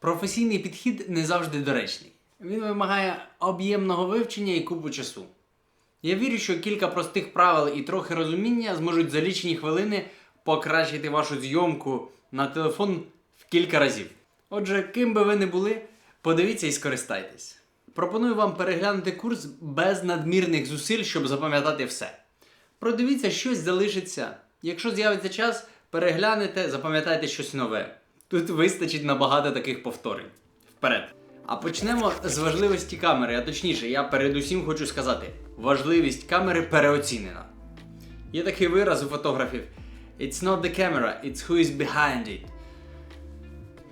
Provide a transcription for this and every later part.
Професійний підхід не завжди доречний. Він вимагає об'ємного вивчення і купу часу. Я вірю, що кілька простих правил і трохи розуміння зможуть за лічені хвилини покращити вашу зйомку на телефон в кілька разів. Отже, ким би ви не були, подивіться і скористайтесь. Пропоную вам переглянути курс без надмірних зусиль, щоб запам'ятати все. Продивіться, щось залишиться. Якщо з'явиться час, переглянете, запам'ятайте щось нове. Тут вистачить набагато таких повторень. Вперед! А почнемо з важливості камери, а точніше, я передусім хочу сказати: важливість камери переоцінена. Є такий вираз у фотографів: It's not the camera, it's who is behind it.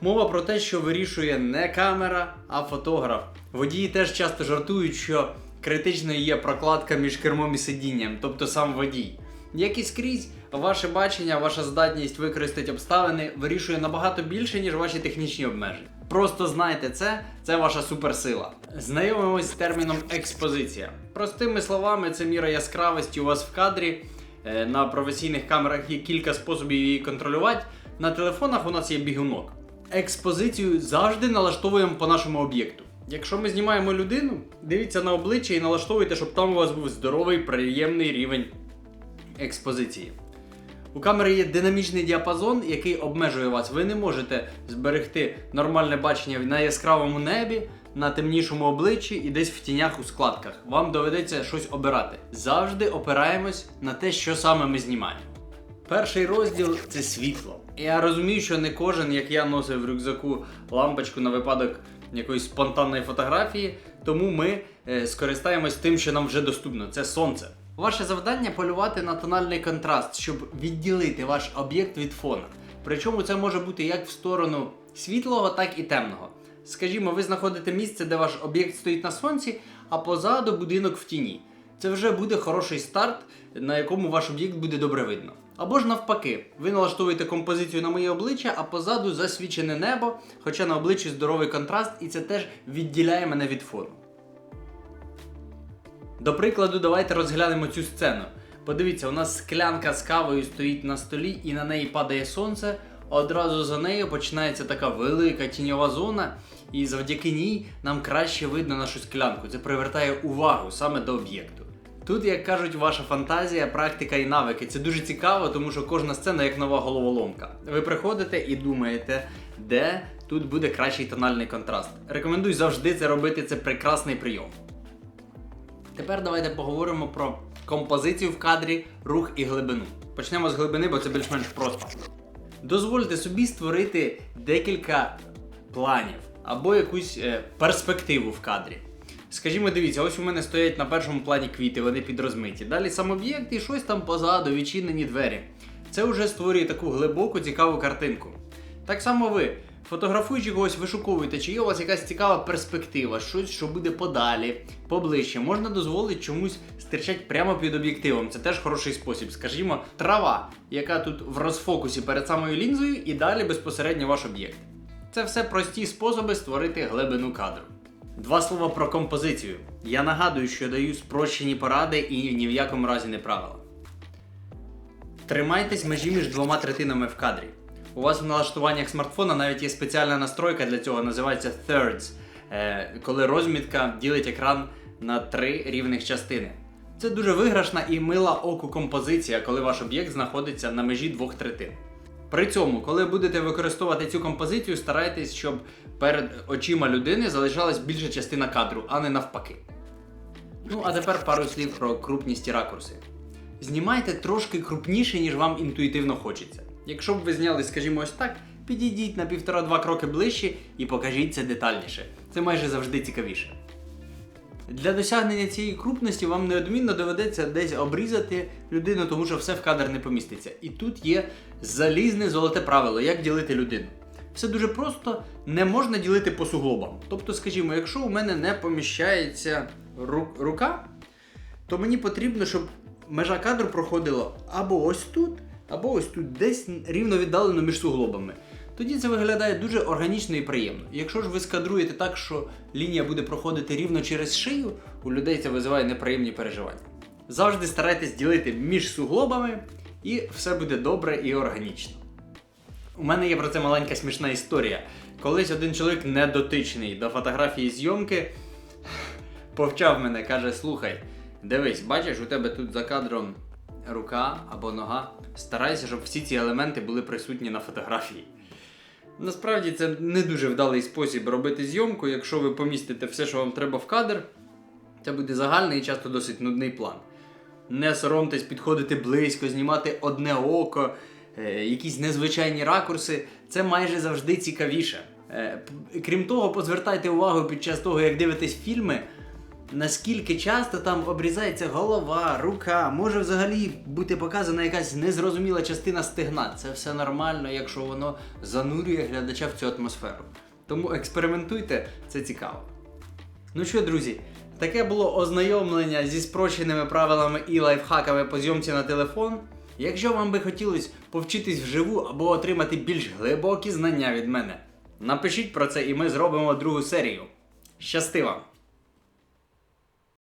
Мова про те, що вирішує не камера, а фотограф. Водії теж часто жартують, що критичною є прокладка між кермом і сидінням, тобто сам водій. Як і скрізь, ваше бачення, ваша здатність використати обставини вирішує набагато більше, ніж ваші технічні обмеження. Просто знайте це, це ваша суперсила. Знайомимось з терміном експозиція. Простими словами, це міра яскравості у вас в кадрі. Е, На професійних камерах є кілька способів її контролювати. На телефонах у нас є бігунок. Експозицію завжди налаштовуємо по нашому об'єкту. Якщо ми знімаємо людину, дивіться на обличчя і налаштовуйте, щоб там у вас був здоровий, приємний рівень експозиції. У камери є динамічний діапазон, який обмежує вас. Ви не можете зберегти нормальне бачення на яскравому небі, на темнішому обличчі і десь в тінях у складках. Вам доведеться щось обирати. Завжди опираємось на те, що саме ми знімаємо. Перший розділ це світло. Я розумію, що не кожен, як я носив в рюкзаку лампочку на випадок якоїсь спонтанної фотографії, тому ми е, скористаємось тим, що нам вже доступно. Це сонце. Ваше завдання полювати на тональний контраст, щоб відділити ваш об'єкт від фона. Причому це може бути як в сторону світлого, так і темного. Скажімо, ви знаходите місце, де ваш об'єкт стоїть на сонці, а позаду будинок в тіні. Це вже буде хороший старт, на якому ваш об'єкт буде добре видно. Або ж навпаки, ви налаштовуєте композицію на моє обличчя, а позаду засвічене небо, хоча на обличчі здоровий контраст, і це теж відділяє мене від фону. До прикладу, давайте розглянемо цю сцену. Подивіться, у нас склянка з кавою стоїть на столі і на неї падає сонце. Одразу за нею починається така велика тіньова зона, і завдяки ній нам краще видно нашу склянку. Це привертає увагу саме до об'єкту. Тут, як кажуть, ваша фантазія, практика і навики. Це дуже цікаво, тому що кожна сцена як нова головоломка. Ви приходите і думаєте, де тут буде кращий тональний контраст. Рекомендую завжди це робити, це прекрасний прийом. Тепер давайте поговоримо про композицію в кадрі, рух і глибину. Почнемо з глибини, бо це більш-менш просто. Дозвольте собі створити декілька планів або якусь е, перспективу в кадрі. Скажімо, дивіться, ось у мене стоять на першому плані квіти, вони підрозмиті. Далі сам об'єкт і щось там позаду, відчинені двері. Це вже створює таку глибоку, цікаву картинку. Так само ви, фотографуючи когось, вишуковуєте, чи є у вас якась цікава перспектива, щось, що буде подалі, поближче. Можна дозволити чомусь стирчать прямо під об'єктивом. Це теж хороший спосіб. Скажімо, трава, яка тут в розфокусі перед самою лінзою, і далі безпосередньо ваш об'єкт. Це все прості способи створити глибину кадру. Два слова про композицію. Я нагадую, що даю спрощені поради і ні в якому разі не правила. Тримайтесь межі між двома третинами в кадрі. У вас в налаштуваннях смартфона навіть є спеціальна настройка для цього, називається Thirds, е, коли розмітка ділить екран на три рівних частини. Це дуже виграшна і мила оку композиція, коли ваш об'єкт знаходиться на межі двох третин. При цьому, коли будете використовувати цю композицію, старайтесь, щоб перед очима людини залишалась більша частина кадру, а не навпаки. Ну, а тепер пару слів про крупність і ракурси. Знімайте трошки крупніше, ніж вам інтуїтивно хочеться. Якщо б ви зняли, скажімо, ось так, підійдіть на півтора-два кроки ближче і покажіть це детальніше. Це майже завжди цікавіше. Для досягнення цієї крупності вам неодмінно доведеться десь обрізати людину, тому що все в кадр не поміститься. І тут є залізне золоте правило, як ділити людину. Все дуже просто, не можна ділити по суглобам. Тобто, скажімо, якщо у мене не поміщається ру- рука, то мені потрібно, щоб межа кадру проходила або ось тут, або ось тут, десь рівно віддалено між суглобами. Тоді це виглядає дуже органічно і приємно. Якщо ж ви скадруєте так, що лінія буде проходити рівно через шию, у людей це визиває неприємні переживання. Завжди старайтесь ділити між суглобами, і все буде добре і органічно. У мене є про це маленька смішна історія. колись один чоловік недотичний до фотографії зйомки повчав мене, каже: слухай, дивись, бачиш, у тебе тут за кадром рука або нога. Старайся, щоб всі ці елементи були присутні на фотографії. Насправді це не дуже вдалий спосіб робити зйомку. Якщо ви помістите все, що вам треба в кадр, це буде загальний і часто досить нудний план. Не соромтесь підходити близько, знімати одне око, е, якісь незвичайні ракурси. Це майже завжди цікавіше. Е, крім того, позвертайте увагу під час того, як дивитесь фільми, наскільки часто там обрізається голова, рука, може взагалі бути показана якась незрозуміла частина стегна. Це все нормально, якщо воно занурює глядача в цю атмосферу. Тому експериментуйте, це цікаво. Ну що, друзі, таке було ознайомлення зі спрощеними правилами і лайфхаками по зйомці на телефон. Якщо вам би хотілося повчитись вживу або отримати більш глибокі знання від мене, напишіть про це і ми зробимо другу серію. Щасти вам!